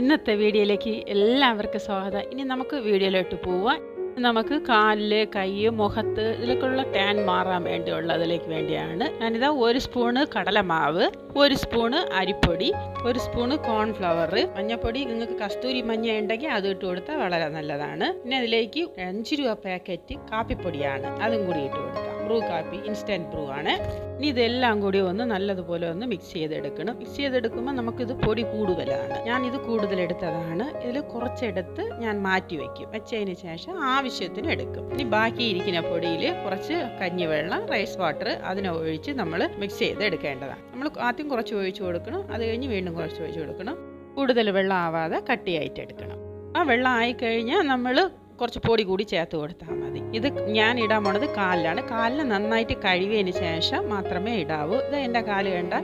ഇന്നത്തെ വീഡിയോയിലേക്ക് എല്ലാവർക്കും സ്വാഗതം. ഇനി നമുക്ക് വീഡിയോയിലോട്ട് പോവാം. നമുക്ക് കാലിൽ കൈ മുഖത്ത് ഇതിലൊക്കെയുള്ള ടാൻ മാറാൻ വേണ്ടിയുള്ള അതിലേക്ക് വേണ്ടിയാണ്. ഞാനിതാ ഒരു സ്പൂണ് കടലമാവ് ഒരു സ്പൂണ് അരിപ്പൊടി ഒരു സ്പൂണ് കോൺഫ്ലവർ മഞ്ഞപ്പൊടി നിങ്ങൾക്ക് കസ്തൂരി മഞ്ഞ ഉണ്ടെങ്കിൽ അത് ഇട്ട് കൊടുത്താൽ വളരെ നല്ലതാണ്. പിന്നെ അതിലേക്ക് അഞ്ച് രൂപ പാക്കറ്റ് കാപ്പിപ്പൊടിയാണ്. അതും കൂടി ഇട്ട് കൊടുക്കാം. ബ്രൂ കാപ്പി ഇൻസ്റ്റന്റ് ബ്രൂ ആണ്. ഇനി ഇതെല്ലാം കൂടി ഒന്ന് നല്ലതുപോലെ ഒന്ന് മിക്സ് ചെയ്തെടുക്കണം. മിക്സ് ചെയ്തെടുക്കുമ്പോൾ നമുക്കിത് പൊടി കൂടുതലാണ്. ഞാൻ ഇത് കൂടുതലെടുത്തതാണ്. ഇതിൽ കുറച്ചെടുത്ത് ഞാൻ മാറ്റി വയ്ക്കും. വെച്ചതിന് ശേഷം ആവശ്യത്തിന് എടുക്കും. ഇനി ബാക്കി ഇരിക്കുന്ന പൊടിയിൽ കുറച്ച് കഞ്ഞിവെള്ളം റൈസ് വാട്ടർ അതിനെ ഒഴിച്ച് നമ്മൾ മിക്സ് ചെയ്തെടുക്കേണ്ടതാണ്. നമ്മൾ ആദ്യം കുറച്ച് ഒഴിച്ച് കൊടുക്കണം. അത് കഴിഞ്ഞ് വീണ്ടും കുറച്ച് ഒഴിച്ച് കൊടുക്കണം. കൂടുതൽ വെള്ളം ആവാതെ കട്ടിയായിട്ട് എടുക്കണം. ആ വെള്ളം ആയിക്കഴിഞ്ഞാൽ നമ്മൾ കുറച്ച് പൊടി കൂടി ചേർത്ത് കൊടുത്താൽ മതി. ഇത് ഞാൻ ഇടാൻ പോണത് കാലിലാണ്. കാലിന് നന്നായിട്ട് കഴിവിയതിന് ശേഷം മാത്രമേ ഇടാവൂ. ഇത് എന്റെ കാൽ കണ്ട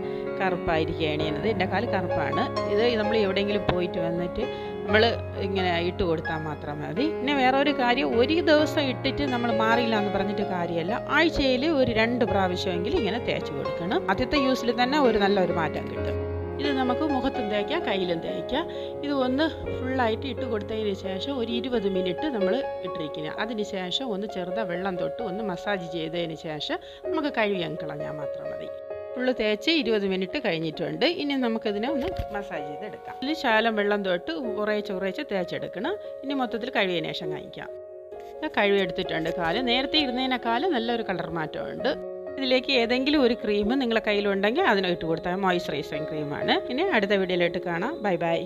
കറുപ്പായിരിക്കുകയാണ് ചെയ്യുന്നത്. എന്റെ കാൽ കറുപ്പാണ്. ഇത് നമ്മൾ എവിടെയെങ്കിലും പോയിട്ട് വന്നിട്ട് നമ്മൾ ഇങ്ങനെ ഇട്ട് കൊടുത്താൽ മാത്രം മതി. പിന്നെ വേറെ ഒരു കാര്യം ഒരു ദിവസം ഇട്ടിട്ട് നമ്മൾ മാറിയില്ല എന്ന് പറഞ്ഞിട്ട് കാര്യമല്ല. ആഴ്ചയിൽ ഒരു രണ്ട് പ്രാവശ്യമെങ്കിലും ഇങ്ങനെ തേച്ച് കൊടുക്കണം. ആദ്യത്തെ യൂസിൽ തന്നെ ഒരു നല്ലൊരു മാറ്റം കിട്ടും. ഇത് നമുക്ക് മുഖത്തും തേക്കാം കയ്യിലും തേക്കാം ഇത് ഒന്ന് ഫുള്ളായിട്ട് ഇട്ട് കൊടുത്തതിന് ശേഷം ഒരു ഇരുപത് മിനിറ്റ് നമ്മൾ ഇട്ടിരിക്കുക. അതിന് ശേഷം ഒന്ന് ചെറുത വെള്ളം തൊട്ട് ഒന്ന് മസാജ് ചെയ്തതിന് ശേഷം നമുക്ക് കഴുകാൻ കളഞ്ഞാൽ മാത്രം മതി. ഫുള്ള് തേച്ച് ഇരുപത് മിനിറ്റ് കഴിഞ്ഞിട്ടുണ്ട്. ഇനി നമുക്കിതിനെ ഒന്ന് മസാജ് ചെയ്തെടുക്കാം. ഇതിൽ ശാലം വെള്ളം തൊട്ട് ഉറയച്ച് ഉറയച്ച് തേച്ചെടുക്കണം. ഇനി മൊത്തത്തിൽ കഴുകിയ ശേഷം കാണിക്കാം. കഴുകി എടുത്തിട്ടുണ്ട് കാൽ. നേരത്തെ ഇരുന്നതിനേക്കാൾ നല്ലൊരു കളർ മാറ്റമുണ്ട്. ഇതിലേക്ക് ഏതെങ്കിലും ഒരു ക്രീം നിങ്ങളുടെ കയ്യിലുണ്ടെങ്കിൽ അതിനെ ഇട്ട് കൊടുത്താൽ മോയ്സ്ചറൈസിങ് ക്രീമാണ് ഇനി അടുത്ത വീഡിയോയിലോട്ട് കാണാം. Bye bye